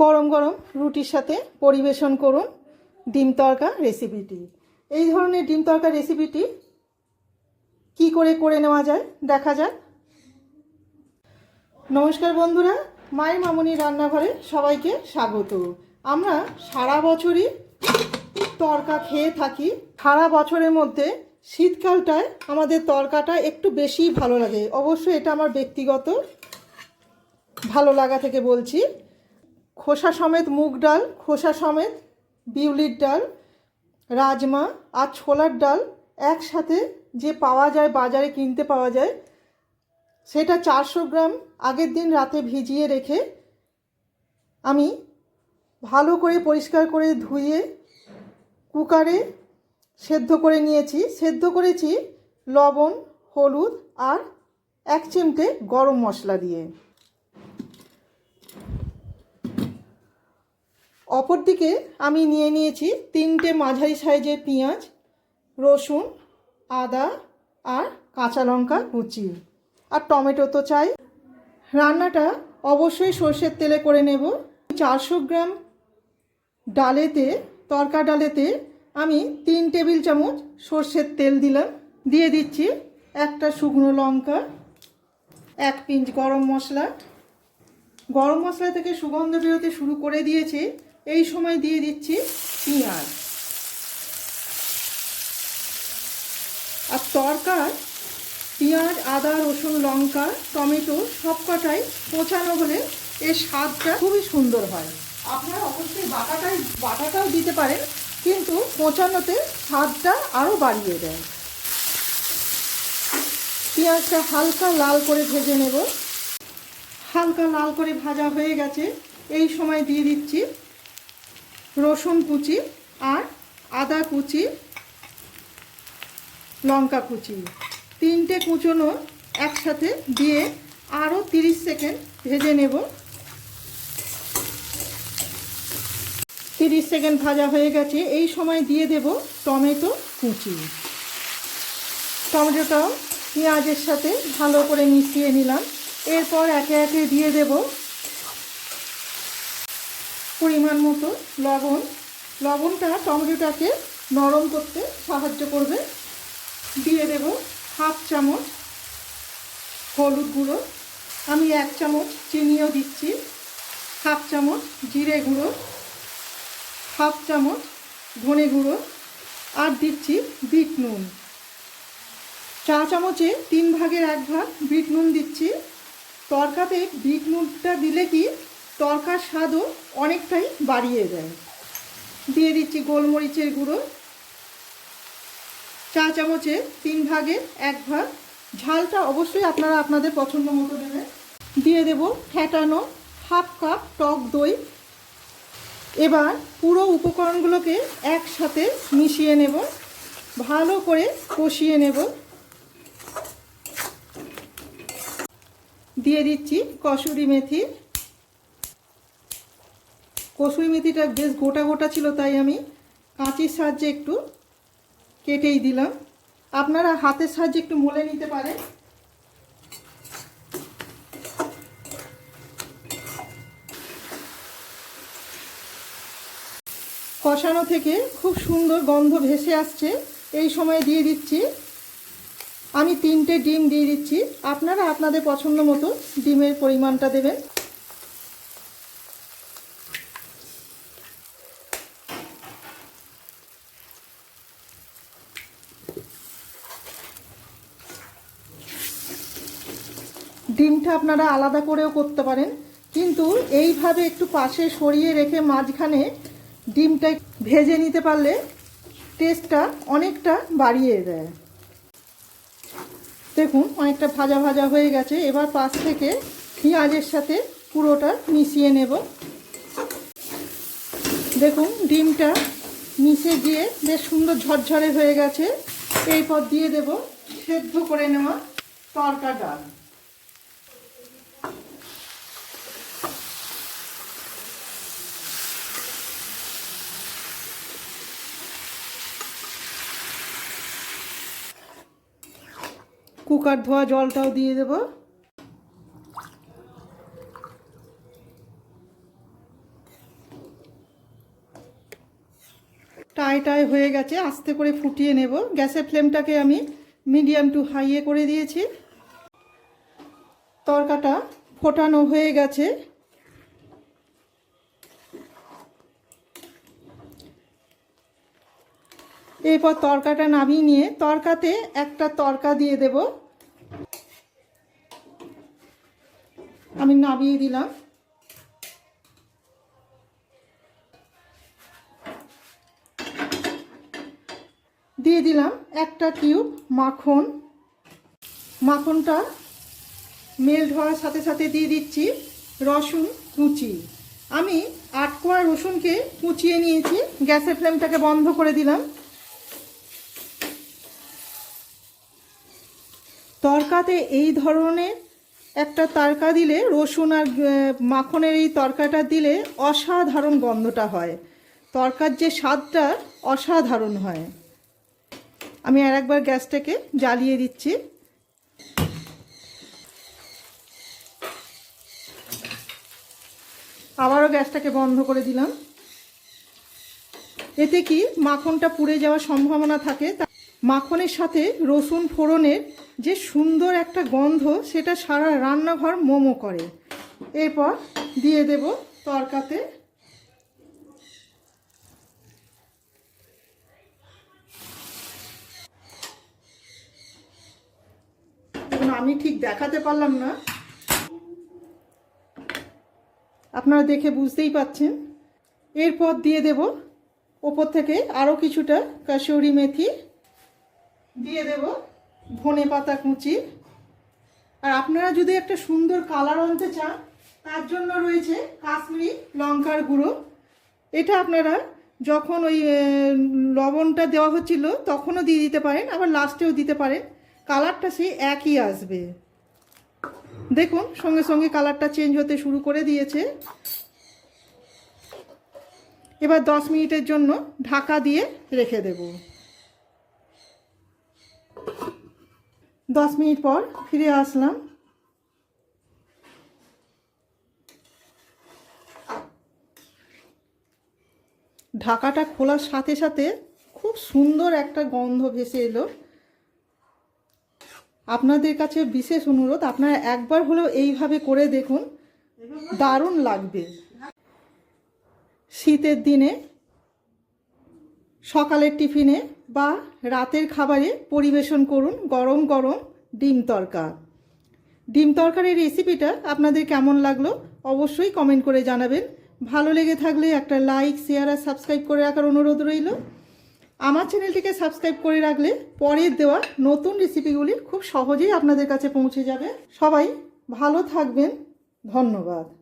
গরম গরম রুটির সাথে পরিবেশন করুন ডিম তড়কা রেসিপিটি এই ধরনের ডিম তড়কা রেসিপিটি কি করে করে নেওয়া যায় দেখা যাক। নমস্কার বন্ধুরা, মায়ের মামনি রান্নাঘরে সবাইকে স্বাগত। আমরা সারা বছরই তরকা খেয়ে থাকি। সারা বছরের মধ্যে শীতকালটায় আমাদের তরকাটা একটু বেশি ভালো লাগে। অবশ্যই এটা আমার ব্যক্তিগত ভালো লাগা থেকে বলছি। খোসা সমেত মুগ ডাল, খোসা সমেত বিউলির ডাল, রাজমা আর ছোলার ডাল একসাথে যে পাওয়া যায়, বাজারে কিনতে পাওয়া যায়, সেটা চারশো গ্রাম আগের দিন রাতে ভিজিয়ে রেখে আমি ভালো করে পরিষ্কার করে ধুয়ে কুকারে সেদ্ধ করে নিয়েছি। সেদ্ধ করেছি লবণ, হলুদ আর এক চিমটে গরম মশলা দিয়ে। অপরদিকে আমি নিয়ে নিয়েছি তিনটে মাঝারি সাইজের পেঁয়াজ, রসুন, আদা আর কাঁচা লঙ্কা কুচি। আর টমেটো তো চাই। রান্নাটা অবশ্যই সর্ষের তেলে করে নেব। চারশো গ্রাম ডালেতে, তরকা ডালেতে আমি তিন টেবিল চামচ সর্ষের তেল দিলাম। দিয়ে দিচ্ছি একটা শুকনো লঙ্কা, এক পিঞ্চ গরম মশলা। গরম মশলা থেকে সুগন্ধ বেরোতে শুরু করে দিয়েছে। এই সময় দিয়ে দিচ্ছি পেঁয়াজ। আর তরকার পেঁয়াজ, আদা, রসুন, লঙ্কা, টমেটো সব কটাই কোচানো হলে এর স্বাদটা খুবই সুন্দর হয়। আপনারা অবশ্যই বাটাটাই, বাটাটাও দিতে পারেন, কিন্তু কোচানোতে স্বাদটা আরও বাড়িয়ে দেয়। পেঁয়াজটা হালকা লাল করে ভেজে নেব। হালকা লাল করে ভাজা হয়ে গেছে। এই সময় দিয়ে দিচ্ছি রসুন কুচি আর আদা কুচি, লঙ্কা কুচি। তিনটে কুচনো একসাথে দিয়ে আরও তিরিশ সেকেন্ড ভেজে নেব। তিরিশ সেকেন্ড ভাজা হয়ে গেছে। এই সময় দিয়ে দেব টমেটো কুচি। টমেটোটাও পেঁয়াজের সাথে ভালো করে মিশিয়ে নিলাম। এরপর একে একে দিয়ে দেব পরিমাণ মতো লবণ। লবণটা টমেটোটাকে নরম করতে সাহায্য করবে। দিয়ে দেব হাফ চামচ হলুদ গুঁড়ো। আমি এক চামচ চিনিও দিচ্ছি। হাফ চামচ জিরে গুঁড়ো। হাফ চামচ ধনে গুঁড়ো। আর দিচ্ছি বিট নুন। চা চামচে তিন ভাগের এক ভাগ বিট নুন দিচ্ছি। তরকাতে বিট নুনটা দিলে কি তরকার স্বাদও অনেকটাই বাড়িয়ে দেয়। দিয়ে দিচ্ছি গোলমরিচের গুঁড়ো। চা চামচে তিন ভাগে এক ভাগ। ঝালটা অবশ্যই আপনারা আপনাদের পছন্দ মতো দেবেন। দিয়ে দেব ফ্যাটানো হাফ কাপ টক দই। এবার পুরো উপকরণগুলোকে একসাথে মিশিয়ে নেব। ভালো করে কষিয়ে নেব। দিয়ে দিচ্ছি কসুরি মেথি। কসুরি মেথিটা বেশ গোটা গোটা ছিল, তাই আমি কাঁচির সাহায্যে একটু কেটেই দিলাম। আপনারা হাতের সাহায্যে একটু মলে নিতে পারেন। কষানো থেকে খুব সুন্দর গন্ধ ভেসে আসছে। এই সময় দিয়ে দিচ্ছি। আমি তিনটে ডিম দিয়ে দিচ্ছি। আপনারা আপনাদের পছন্দ মতো ডিমের পরিমাণটা দেবেন। ডিমটা আপনারা আলাদা করেও করতে পারেন। কিন্তু এইভাবে একটু পাশে সরিয়ে রেখে মাঝখানে ডিমটা ভেজে নিতে পারলে টেস্টটা অনেকটা বাড়িয়ে দেয়। দেখুন, অনেকটা ভাজা ভাজা হয়ে গেছে। এবার পাশ থেকে পেঁয়াজের সাথে পুরোটা মিশিয়ে নেব। দেখুন, ডিমটা মিশে গিয়ে বেশ সুন্দর ঝরঝরে হয়ে গেছে। এরপর দিয়ে দেব সেদ্ধ করে নেওয়া তরকা ডাল। কুকার ধোয়া জলটাও দিয়ে দেব। টাই টাই হয়ে গেছে, আস্তে করে ফুটিয়ে নেব। গ্যাসের ফ্লেমটাকে আমি মিডিয়াম টু হাইয়ে করে দিয়েছি। তরকাটা ফোটানো হয়ে গেছে। এরপর তরকাটা নামিয়ে নিয়ে তরকাতে একটা তরকা দিয়ে দেব। আমি নামিয়ে দিলাম। দিয়ে দিলাম একটা কিউব মাখন। মাখনটা মেল্ট হওয়ার সাথে সাথে দিয়ে দিচ্ছি রসুন কুচি। আমি আট কোয়া রসুনকে কুচিয়ে নিয়েছি, গ্যাসের ফ্লেমটাকে বন্ধ করে দিলাম। তরকাতে এই ধরনের একটা তরকা দিলে রসুন আর মাখনের এই তরকাটা দিলে অসাধারণ গন্ধটা হয়। তরকার যে স্বাদটা অসাধারণ হয়। আমি আর একবার গ্যাসটাকে জ্বালিয়ে দিচ্ছি। আবারও গ্যাসটাকে বন্ধ করে দিলাম। এতে কি মাখনটা পুড়ে যাওয়ার সম্ভাবনা থাকে মাখনের সাথে রসুন ফোড়নের যে সুন্দর একটা গন্ধ, সেটা সারা রান্নাঘর মোমো করে। এরপর দিয়ে দেব তরকাতে আমি ঠিক দেখাতে পারলাম না। আপনারা দেখে বুঝতেই পাচ্ছেন। এরপর দিয়ে দেব ওপর থেকে আরও কিছুটা কাসুরি মেথি দিয়ে দেব ধনে পাতা কুচি। আর আপনারা যদি একটা সুন্দর কালার আনতে চান, তার জন্য রয়েছে কাশ্মীরি লঙ্কার গুঁড়ো। এটা আপনারা যখন ওই লবণটা দেওয়া হচ্ছিল, তখনও দিয়ে দিতে পারেন, আবার লাস্টেও দিতে পারেন। কালারটা সেই একই আসবে। দেখুন, সঙ্গে সঙ্গে কালারটা চেঞ্জ হতে শুরু করে দিয়েছে। এবার দশ মিনিটের জন্য ঢাকা দিয়ে রেখে দেব। দশ মিনিট পর ফিরে আসলাম। ঢাকাটা খোলার সাথে সাথে খুব সুন্দর একটা গন্ধ ভেসে এলো। আপনাদের কাছে বিশেষ অনুরোধ, আপনারা একবার হলেও এইভাবে করে দেখুন। দারুণ লাগবে। শীতের দিনে সকালের টিফিনে বা রাতের খাবারে পরিবেশন করুন গরম গরম ডিম তরকা। ডিম তরকারির রেসিপিটা আপনাদের কেমন লাগল অবশ্যই কমেন্ট করে জানাবেন। ভালো লেগে থাকলে একটা লাইক, শেয়ার আর সাবস্ক্রাইব করে রাখার অনুরোধ রইল। আমার চ্যানেলটিকে সাবস্ক্রাইব করে রাখলে পরের দেওয়া নতুন রেসিপিগুলি খুব সহজেই আপনাদের কাছে পৌঁছে যাবে। সবাই ভালো থাকবেন। ধন্যবাদ।